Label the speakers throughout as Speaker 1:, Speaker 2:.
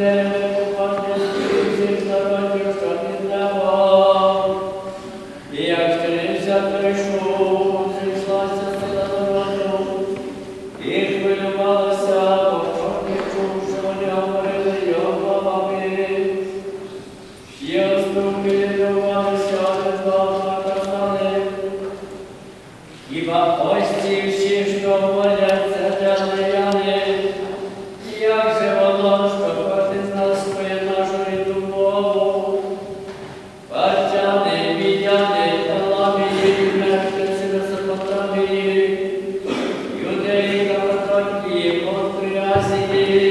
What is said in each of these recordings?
Speaker 1: Yeah. que.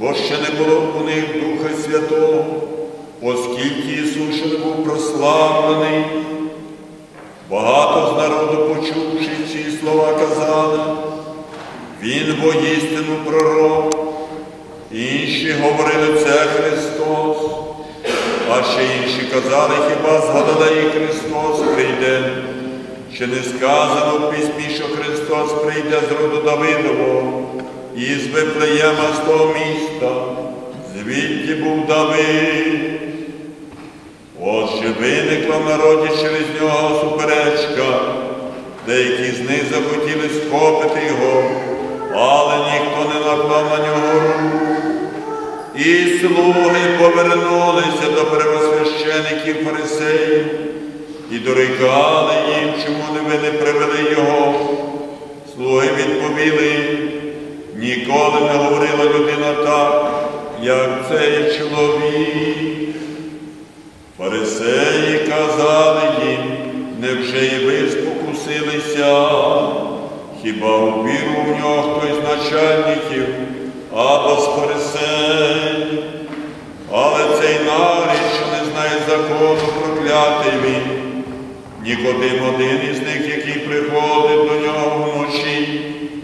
Speaker 1: бо ще не
Speaker 2: було у них Духа Святого, оскільки Ісус ще не був прославлений. Багато з народу, почувши ці слова, казали, Він воїстину пророк. Інші говорили, це Христос, а ще інші казали, хіба з Галилеї Христос прийде, чи не сказано в письмі, що Христос прийде з роду Давидового із виплеєма з того міста, звідти був Давид. отже виникла в народі через нього суперечка, деякі з них захотіли схопити його, але ніхто не наклав на нього руку. І слуги повернулися до первосвящеників фарисеїв і дорікали їм, чому не ви не привели його. Слуги відповіли ніколи не говорила людина так, як цей чоловік. Фарисеї казали їм, невже і ви спокусилися? Хіба увірував в нього хтось з начальників або з фарисеїв? Але цей нарід, що не знає закону, проклятий він. Нікодим один із них, який приходить до нього вночі,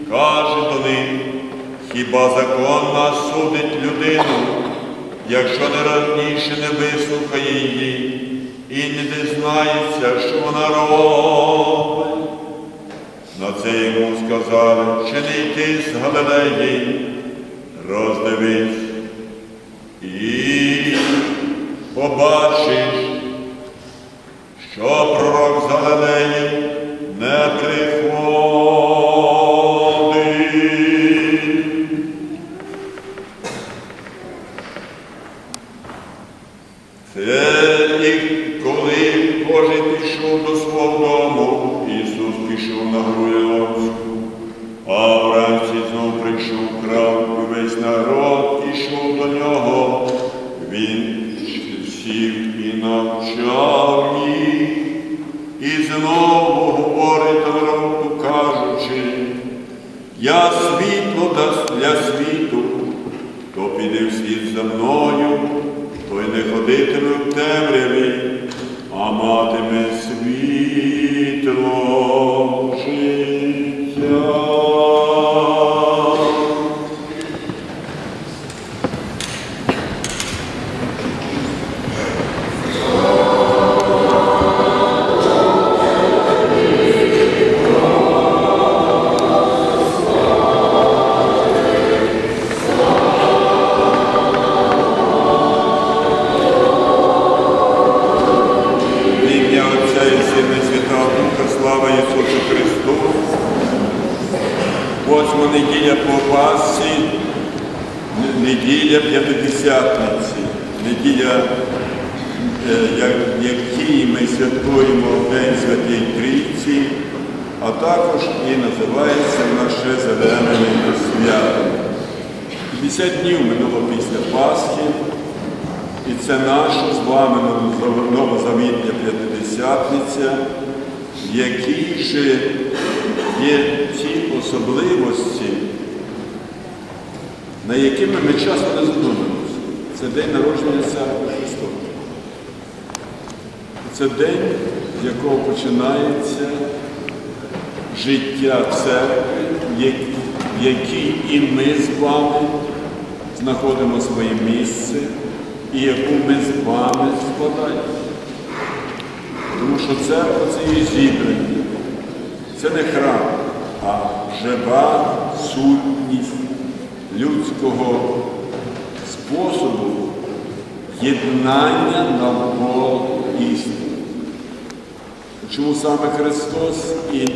Speaker 2: каже до них, хіба закон нас судить людину, якщо не раніше не вислухає її і не дізнається, що вона робить. На це йому сказали, чи не йти з Галилеї, роздивись і побачиш, що пророк з Галилеї не приходить. Senhor. Якій ми святкуємо День Святій Трійці, а також і називається наше зелене свято. 50 днів минуло після Пасхи. І це наша з вами новозав- новозавітня п'ятидесятниця, в якій же є ті особливості, на якими ми часто не задумуємося. Це день народження церкви. Це день, з якого починається життя церкви, в якій і ми з вами знаходимо своє місце і яку ми з вами складаємо. Тому що церква це є зібрання. Це не храм, а жива сутність людського способу єднання навколо істини. Чому саме Христос і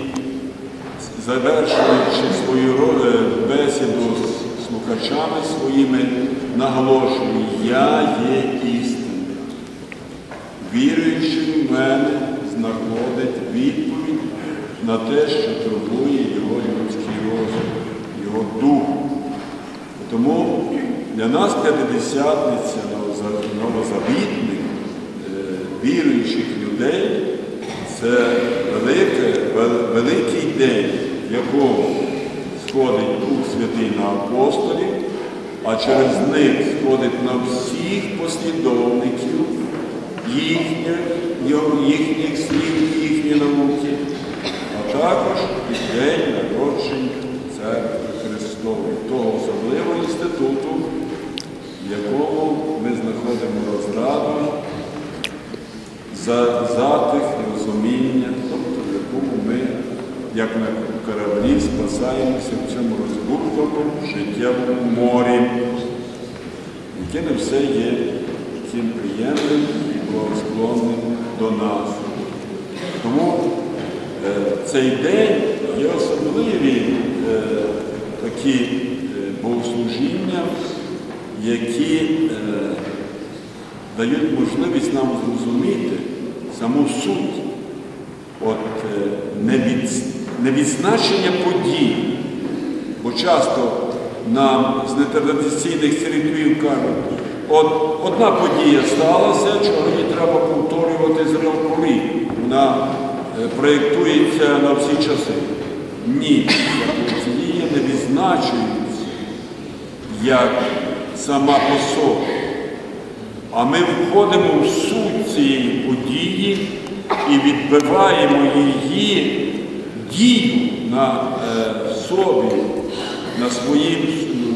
Speaker 2: завершуючи свою е, бесіду з слухачами своїми, наголошує, я є істина. Віруючий в мене знаходить відповідь на те, що турбує його людський розум, його дух. Тому для нас п'ятидесятниця новозавітних е, віруючих людей. Це велике, великий день, в якому сходить Дух Святий на апостолів, а через них сходить на всіх послідовників їхніх, їхніх слів, їхньої науки, а також і день народження Церкви Христової, того особливого інституту, в якому знаходимо розраду, за затих розуміння, тобто в якому ми, як на кораблі, спасаємося в цьому розбухлому життєвому морі, яке не все є таким приємним і благосклонним до нас. Тому е, цей день є особливі е, такі е, богослужіння, які е, дають можливість нам зрозуміти саму суть от, е, невід, невідзначення подій. Бо часто нам з нетрадиційних церквів кажуть, от одна подія сталася, чого її треба повторювати з року. Вона е, проєктується на всі часи. Ні, подія не відзначується як сама по собі. А ми входимо в суть цієї події і відбиваємо її дію на е, собі, на своїй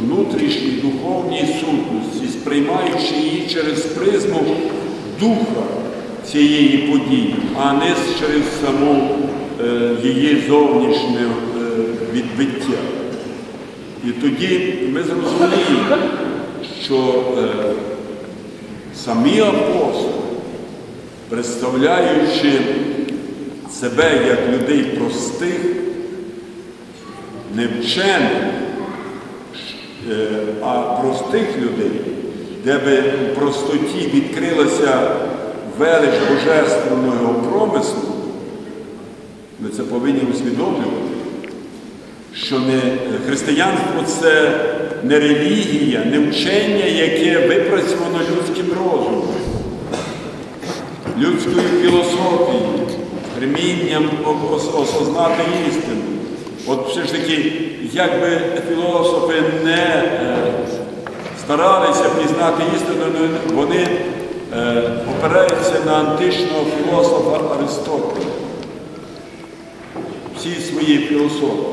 Speaker 2: внутрішній духовній сутності, сприймаючи її через призму духа цієї події, а не через саму е, її зовнішнє е, відбиття. І тоді ми зрозуміємо, що е, самі апостоли, представляючи себе як людей простих, не вчених, е, а простих людей, де би в простоті відкрилася велич божественного промислу, ми це повинні усвідомлювати, що не християнство це не релігія, не вчення, яке випрацьовано людським розумом, людською філософією, стремінням ос- осознати істину. От все ж таки, як би філософи не е, старалися пізнати істину, ну, вони е, опираються на античного філософа Аристотеля. Всі свої філософії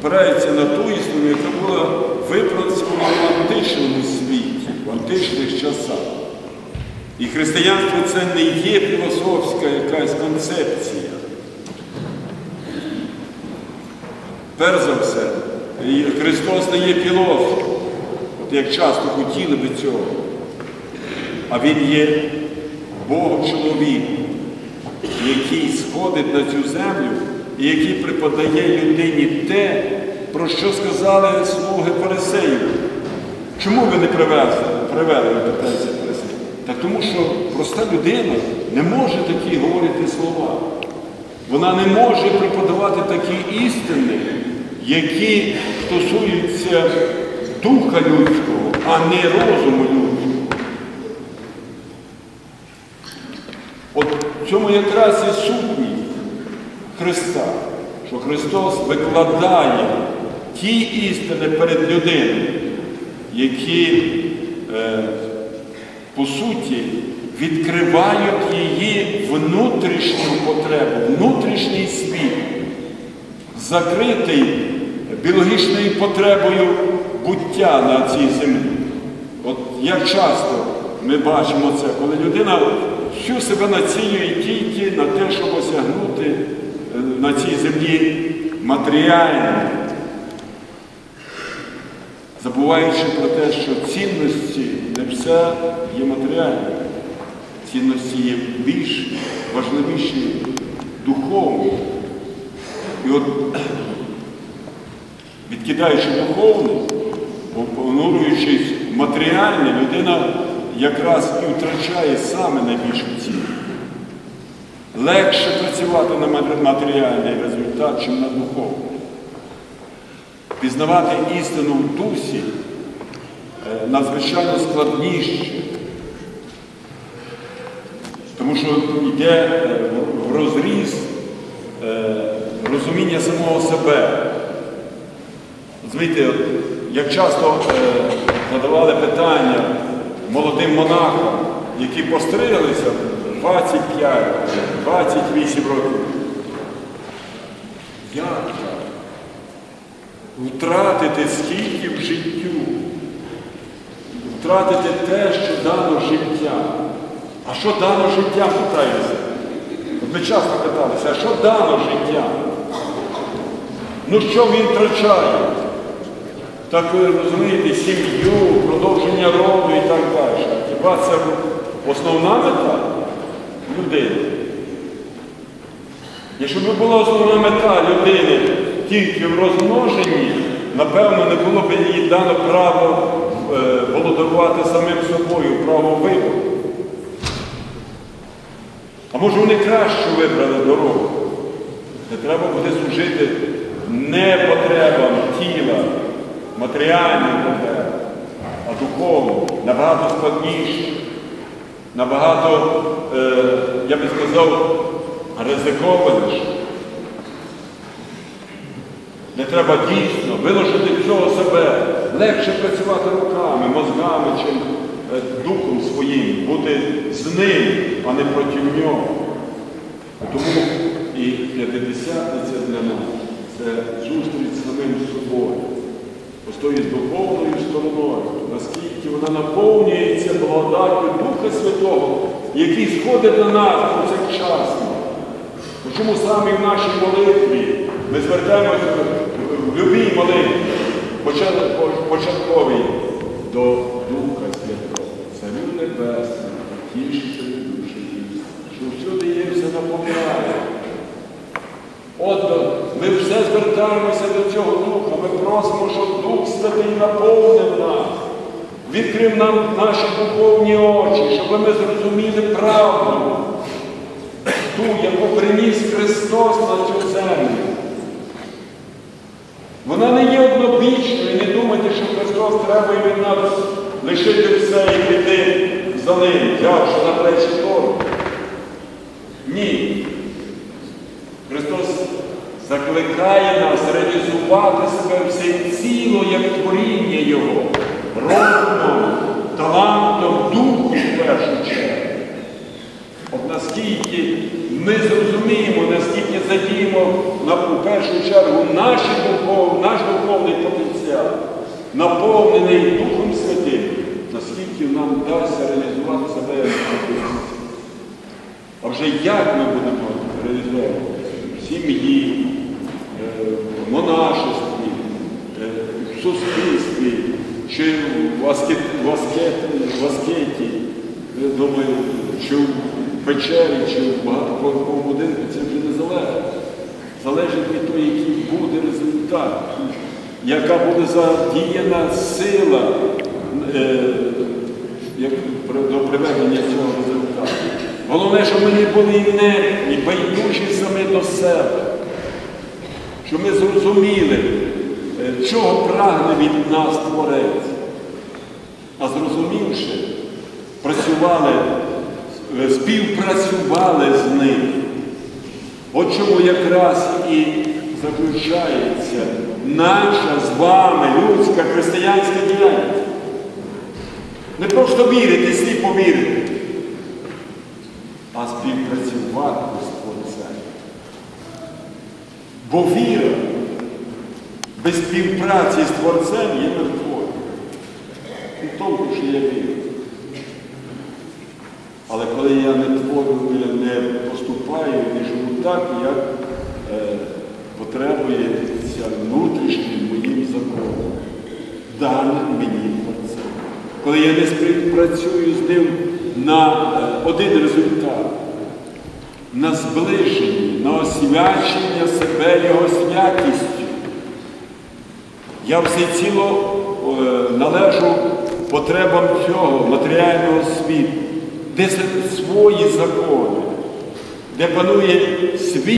Speaker 2: опирається на ту істину, яка була випрацьована в античному світі, в античних часах. І християнство це не є філософська якась концепція. Перш за все, Христос не є філософ, от як часто хотіли би цього. А Він є Бог-чоловік, який сходить на цю землю і який преподає людині те, про що сказали слуги Фарисеїв. Чому ви не привезли? Привели, питається Фарисеїв. Так тому що проста людина не може такі говорити слова. Вона не може преподавати такі істини, які стосуються духа людського, а не розуму людського. От в цьому якраз і сутність Христа, що Христос викладає ті істини перед людиною, які, е, по суті, відкривають її внутрішню потребу, внутрішній світ, закритий біологічною потребою буття на цій землі. От як часто ми бачимо це, коли людина всю себе націлює тільки на те, щоб осягнути на цій землі матеріальне, забуваючи про те, що цінності не все є матеріальне. Цінності є більш важливіші духовні. І от відкидаючи духовне, понурюючись матеріальне, людина якраз і втрачає саме найбільшу ціну. Легше працювати на матеріальний результат, чим на духовний. Пізнавати істину в дусі е, надзвичайно складніше. Тому що йде е, в розріз е, розуміння самого себе. Розумієте, як часто задавали питання молодим монахам, які постриглися 25, 28 років. Як? Втратити скільки в життю? Втратити те, що дано життя. А що дано життя, питаюся? Ми часто питалися, а що дано життя? Ну що він втрачає? так ви розумієте, сім'ю, продовження роду і так далі. Хіба це основна мета людини? Якщо б була основна мета людини тільки в розмноженні, напевно, не було б їй дано право е, володарувати самим собою, право вибору. А може вони краще вибрали дорогу? Не треба буде служити не потребам тіла, матеріальним потребам, а духовним, набагато складніше, набагато, е, я би сказав, ризикованіше. Не треба дійсно виложити всього себе, легше працювати руками, мозгами, чим е, духом своїм, бути з ним, а не проти нього. Тому і п'ятидесятниця для нас це зустріч з самим собою. Ось тою духовною стороною, наскільки вона наповнюється благодаттю Духа Святого, який сходить на нас повсякчасно. Чому саме в нашій молитві ми звертаємося в любій молитві, почат- початковій до Духа Святого, Царю Небесному, тішителю душі, що всюди є все наповняє. От ми все звертаємося до цього Духа, ми просимо, щоб Дух Святий наповнив відкрив нам наші духовні очі, щоб ми зрозуміли правду, ту, яку приніс Христос на цю землю. Вона не є однобічною, не думайте, що Христос треба від нас лишити все і піти за ним, взявши на плечі Тору. Ні. Христос закликає нас реалізувати себе все ціло, як творіння Його, розумом, талантом, духом в першу чергу. От наскільки ми зрозуміємо, наскільки задіємо на, у першу чергу наші духов, наш духовний потенціал, наповнений Духом Святим, наскільки нам вдасться реалізувати себе як. А вже як ми будемо реалізовувати в сім'ї, е, в монашестві, е, в суспільстві, чи в аскет, в аскеті, думаю, чи в печері, чи в багатоповерховому будинку, це вже не залежить. Залежить від того, який буде результат, яка буде задіяна сила е, до приведення цього результату. Головне, щоб ми не були інертні, байдужі самі до себе. Щоб ми зрозуміли, е, чого прагне від нас Творець. А зрозумівши, працювали, е, співпрацювали з ним. От чому якраз і заключається наша з вами людська християнська діяльність. Не просто вірити, сліпо вірити, а співпрацювати з Творцем. Бо віра без співпраці з Творцем є мертвою. У тому, що я вірю. Коли я не творю, не поступаю, не живу так, як е, потребує внутрішнім моїм законом, даним мені Творцем. Коли я не співпрацюю з ним на е, один результат, на зближенні, на освячення себе Його святістю. Я всеціло е, належу потребам цього матеріального світу, де свої закони, де панує світ.